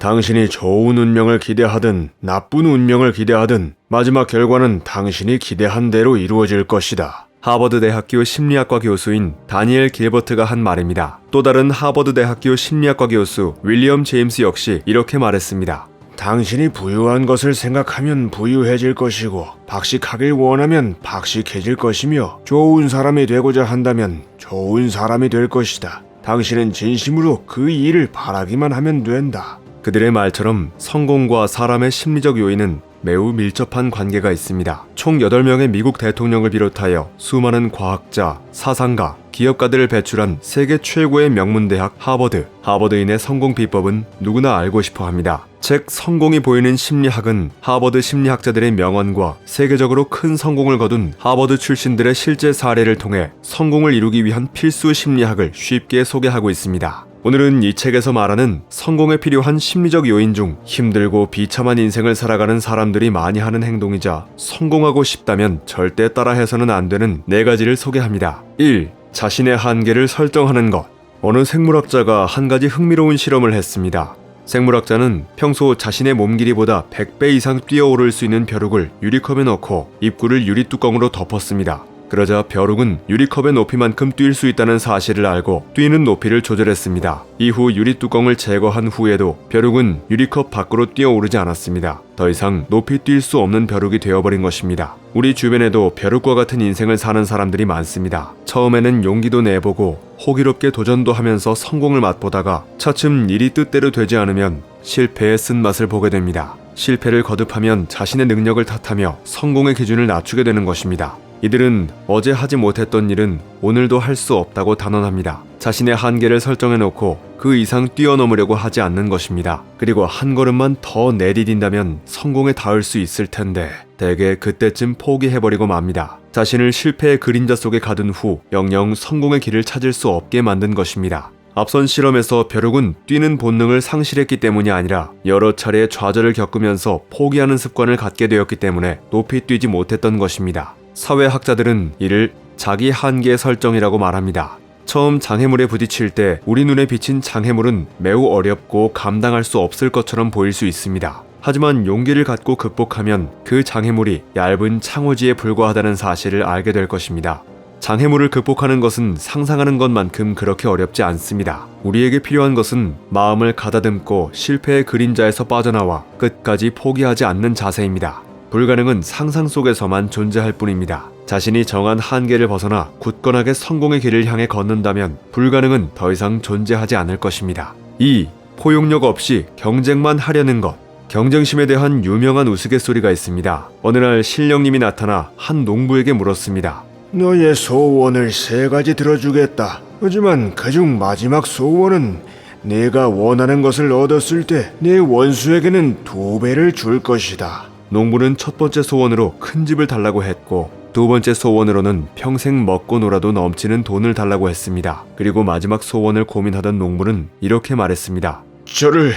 당신이 좋은 운명을 기대하든 나쁜 운명을 기대하든 마지막 결과는 당신이 기대한 대로 이루어질 것이다. 하버드 대학교 심리학과 교수인 다니엘 길버트가 한 말입니다. 또 다른 하버드 대학교 심리학과 교수 윌리엄 제임스 역시 이렇게 말했습니다. 당신이 부유한 것을 생각하면 부유해질 것이고 박식하길 원하면 박식해질 것이며 좋은 사람이 되고자 한다면 좋은 사람이 될 것이다. 당신은 진심으로 그 일을 바라기만 하면 된다. 그들의 말처럼 성공과 사람의 심리적 요인은 매우 밀접한 관계가 있습니다. 총 8명의 미국 대통령을 비롯하여 수많은 과학자, 사상가, 기업가들을 배출한 세계 최고의 명문대학 하버드. 하버드인의 성공 비법은 누구나 알고 싶어 합니다. 책 성공이 보이는 심리학은 하버드 심리학자들의 명언과 세계적으로 큰 성공을 거둔 하버드 출신들의 실제 사례를 통해 성공을 이루기 위한 필수 심리학을 쉽게 소개하고 있습니다. 오늘은 이 책에서 말하는 성공에 필요한 심리적 요인 중 힘들고 비참한 인생을 살아가는 사람들이 많이 하는 행동이자 성공하고 싶다면 절대 따라해서는 안 되는 네 가지를 소개합니다. 1. 자신의 한계를 설정하는 것. 어느 생물학자가 한 가지 흥미로운 실험을 했습니다. 생물학자는 평소 자신의 몸 길이보다 100배 이상 뛰어오를 수 있는 벼룩을 유리컵에 넣고 입구를 유리뚜껑으로 덮었습니다. 그러자 벼룩은 유리컵의 높이만큼 뛸 수 있다는 사실을 알고 뛰는 높이를 조절했습니다. 이후 유리 뚜껑을 제거한 후에도 벼룩은 유리컵 밖으로 뛰어오르지 않았습니다. 더 이상 높이 뛸 수 없는 벼룩이 되어버린 것입니다. 우리 주변에도 벼룩과 같은 인생을 사는 사람들이 많습니다. 처음에는 용기도 내보고 호기롭게 도전도 하면서 성공을 맛보다가 차츰 일이 뜻대로 되지 않으면 실패의 쓴맛을 보게 됩니다. 실패를 거듭하면 자신의 능력을 탓하며 성공의 기준을 낮추게 되는 것입니다. 이들은 어제 하지 못했던 일은 오늘도 할 수 없다고 단언합니다. 자신의 한계를 설정해 놓고 그 이상 뛰어넘으려고 하지 않는 것입니다. 그리고 한 걸음만 더 내디딘다면 성공에 닿을 수 있을 텐데 대개 그때쯤 포기해버리고 맙니다. 자신을 실패의 그림자 속에 가둔 후 영영 성공의 길을 찾을 수 없게 만든 것입니다. 앞선 실험에서 벼룩은 뛰는 본능을 상실했기 때문이 아니라 여러 차례 좌절을 겪으면서 포기하는 습관을 갖게 되었기 때문에 높이 뛰지 못했던 것입니다. 사회학자들은 이를 자기 한계 설정이라고 말합니다. 처음 장애물에 부딪힐 때 우리 눈에 비친 장애물은 매우 어렵고 감당할 수 없을 것처럼 보일 수 있습니다. 하지만 용기를 갖고 극복하면 그 장애물이 얇은 창호지에 불과하다는 사실을 알게 될 것입니다. 장애물을 극복하는 것은 상상하는 것만큼 그렇게 어렵지 않습니다. 우리에게 필요한 것은 마음을 가다듬고 실패의 그림자에서 빠져나와 끝까지 포기하지 않는 자세입니다. 불가능은 상상 속에서만 존재할 뿐입니다. 자신이 정한 한계를 벗어나 굳건하게 성공의 길을 향해 걷는다면 불가능은 더 이상 존재하지 않을 것입니다. 2. 포용력 없이 경쟁만 하려는 것. 경쟁심에 대한 유명한 우스갯소리가 있습니다. 어느 날 신령님이 나타나 한 농부에게 물었습니다. 너의 소원을 세 가지 들어주겠다. 하지만 그중 마지막 소원은 내가 원하는 것을 얻었을 때 내 원수에게는 두 배를 줄 것이다. 농부는 첫 번째 소원으로 큰 집을 달라고 했고 두 번째 소원으로는 평생 먹고 놀아도 넘치는 돈을 달라고 했습니다. 그리고 마지막 소원을 고민하던 농부는 이렇게 말했습니다. 저를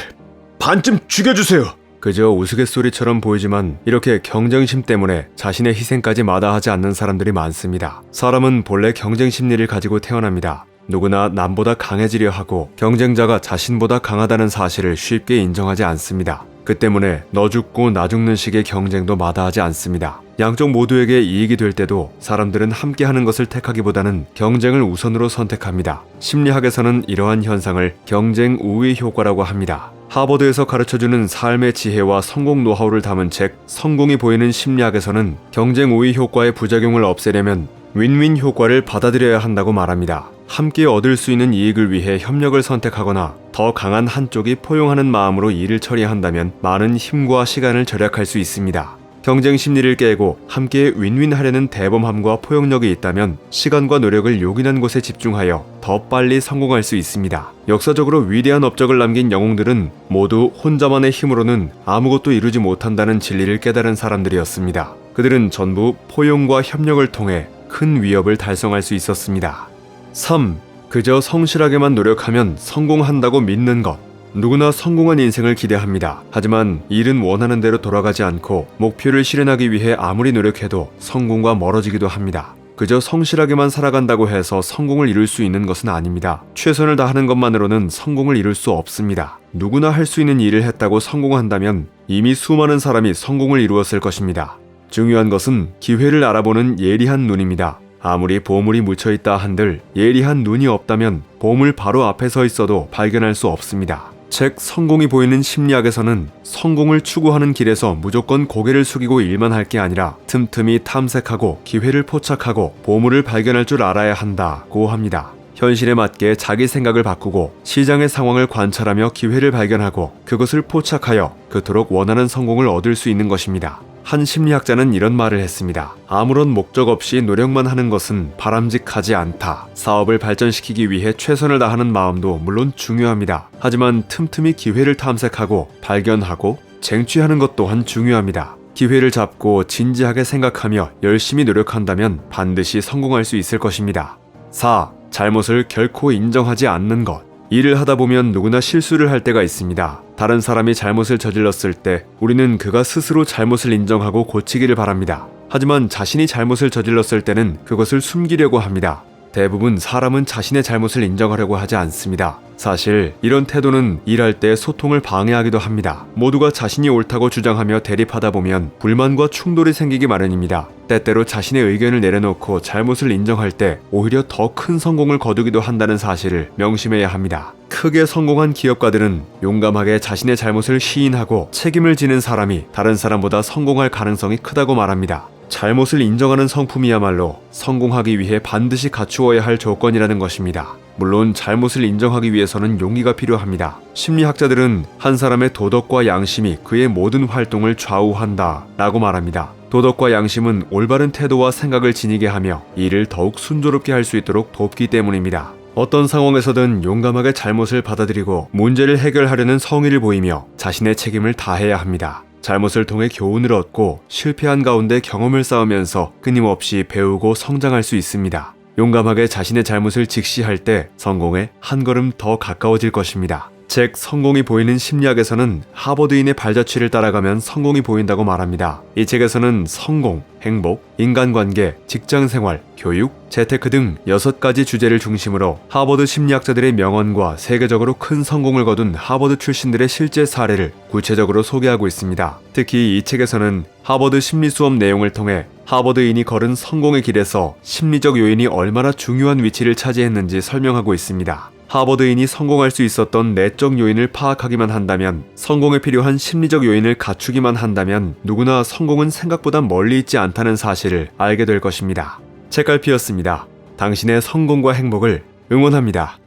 반쯤 죽여주세요. 그저 우스갯소리처럼 보이지만 이렇게 경쟁심 때문에 자신의 희생까지 마다하지 않는 사람들이 많습니다. 사람은 본래 경쟁 심리를 가지고 태어납니다. 누구나 남보다 강해지려 하고 경쟁자가 자신보다 강하다는 사실을 쉽게 인정하지 않습니다. 그 때문에 너 죽고 나 죽는 식의 경쟁도 마다하지 않습니다. 양쪽 모두에게 이익이 될 때도 사람들은 함께 하는 것을 택하기보다는 경쟁을 우선으로 선택합니다. 심리학에서는 이러한 현상을 경쟁 우위 효과라고 합니다. 하버드에서 가르쳐주는 삶의 지혜와 성공 노하우를 담은 책 성공이 보이는 심리학에서는 경쟁 우위 효과의 부작용을 없애려면 윈윈 효과를 받아들여야 한다고 말합니다. 함께 얻을 수 있는 이익을 위해 협력을 선택하거나 더 강한 한쪽이 포용하는 마음으로 일을 처리한다면 많은 힘과 시간을 절약할 수 있습니다. 경쟁 심리를 깨고 함께 윈윈하려는 대범함과 포용력이 있다면 시간과 노력을 요긴한 곳에 집중하여 더 빨리 성공할 수 있습니다. 역사적으로 위대한 업적을 남긴 영웅들은 모두 혼자만의 힘으로는 아무것도 이루지 못한다는 진리를 깨달은 사람들이었습니다. 그들은 전부 포용과 협력을 통해 큰 위협을 달성할 수 있었습니다. 3. 그저 성실하게만 노력하면 성공한다고 믿는 것. 누구나 성공한 인생을 기대합니다. 하지만 일은 원하는 대로 돌아가지 않고 목표를 실현하기 위해 아무리 노력해도 성공과 멀어지기도 합니다. 그저 성실하게만 살아간다고 해서 성공을 이룰 수 있는 것은 아닙니다. 최선을 다하는 것만으로는 성공을 이룰 수 없습니다. 누구나 할 수 있는 일을 했다고 성공한다면 이미 수많은 사람이 성공을 이루었을 것입니다. 중요한 것은 기회를 알아보는 예리한 눈입니다. 아무리 보물이 묻혀 있다 한들 예리한 눈이 없다면 보물 바로 앞에 서 있어도 발견할 수 없습니다. 책 성공이 보이는 심리학에서는 성공을 추구하는 길에서 무조건 고개를 숙이고 일만 할 게 아니라 틈틈이 탐색하고 기회를 포착하고 보물을 발견할 줄 알아야 한다고 합니다. 현실에 맞게 자기 생각을 바꾸고 시장의 상황을 관찰하며 기회를 발견하고 그것을 포착하여 그토록 원하는 성공을 얻을 수 있는 것입니다. 한 심리학자는 이런 말을 했습니다. 아무런 목적 없이 노력만 하는 것은 바람직하지 않다. 사업을 발전시키기 위해 최선을 다하는 마음도 물론 중요합니다. 하지만 틈틈이 기회를 탐색하고 발견하고 쟁취하는 것 또한 중요합니다. 기회를 잡고 진지하게 생각하며 열심히 노력한다면 반드시 성공할 수 있을 것입니다. 4. 잘못을 결코 인정하지 않는 것. 일을 하다 보면 누구나 실수를 할 때가 있습니다. 다른 사람이 잘못을 저질렀을 때 우리는 그가 스스로 잘못을 인정하고 고치기를 바랍니다. 하지만 자신이 잘못을 저질렀을 때는 그것을 숨기려고 합니다. 대부분 사람은 자신의 잘못을 인정하려고 하지 않습니다. 사실 이런 태도는 일할 때 소통을 방해하기도 합니다. 모두가 자신이 옳다고 주장하며 대립하다 보면 불만과 충돌이 생기기 마련입니다. 때때로 자신의 의견을 내려놓고 잘못을 인정할 때 오히려 더 큰 성공을 거두기도 한다는 사실을 명심해야 합니다. 크게 성공한 기업가들은 용감하게 자신의 잘못을 시인하고 책임을 지는 사람이 다른 사람보다 성공할 가능성이 크다고 말합니다. 잘못을 인정하는 성품이야말로 성공하기 위해 반드시 갖추어야 할 조건이라는 것입니다. 물론 잘못을 인정하기 위해서는 용기가 필요합니다. 심리학자들은 한 사람의 도덕과 양심이 그의 모든 활동을 좌우한다 라고 말합니다. 도덕과 양심은 올바른 태도와 생각을 지니게 하며 일을 더욱 순조롭게 할 수 있도록 돕기 때문입니다. 어떤 상황에서든 용감하게 잘못을 받아들이고 문제를 해결하려는 성의를 보이며 자신의 책임을 다해야 합니다. 잘못을 통해 교훈을 얻고 실패한 가운데 경험을 쌓으면서 끊임없이 배우고 성장할 수 있습니다. 용감하게 자신의 잘못을 직시할 때 성공에 한 걸음 더 가까워질 것입니다. 책 성공이 보이는 심리학에서는 하버드인의 발자취를 따라가면 성공이 보인다고 말합니다. 이 책에서는 성공, 행복, 인간관계, 직장생활, 교육, 재테크 등 여섯 가지 주제를 중심으로 하버드 심리학자들의 명언과 세계적으로 큰 성공을 거둔 하버드 출신들의 실제 사례를 구체적으로 소개하고 있습니다. 특히 이 책에서는 하버드 심리 수업 내용을 통해 하버드인이 걸은 성공의 길에서 심리적 요인이 얼마나 중요한 위치를 차지했는지 설명하고 있습니다. 하버드인이 성공할 수 있었던 내적 요인을 파악하기만 한다면 성공에 필요한 심리적 요인을 갖추기만 한다면 누구나 성공은 생각보다 멀리 있지 않다는 사실을 알게 될 것입니다. 책갈피였습니다. 당신의 성공과 행복을 응원합니다.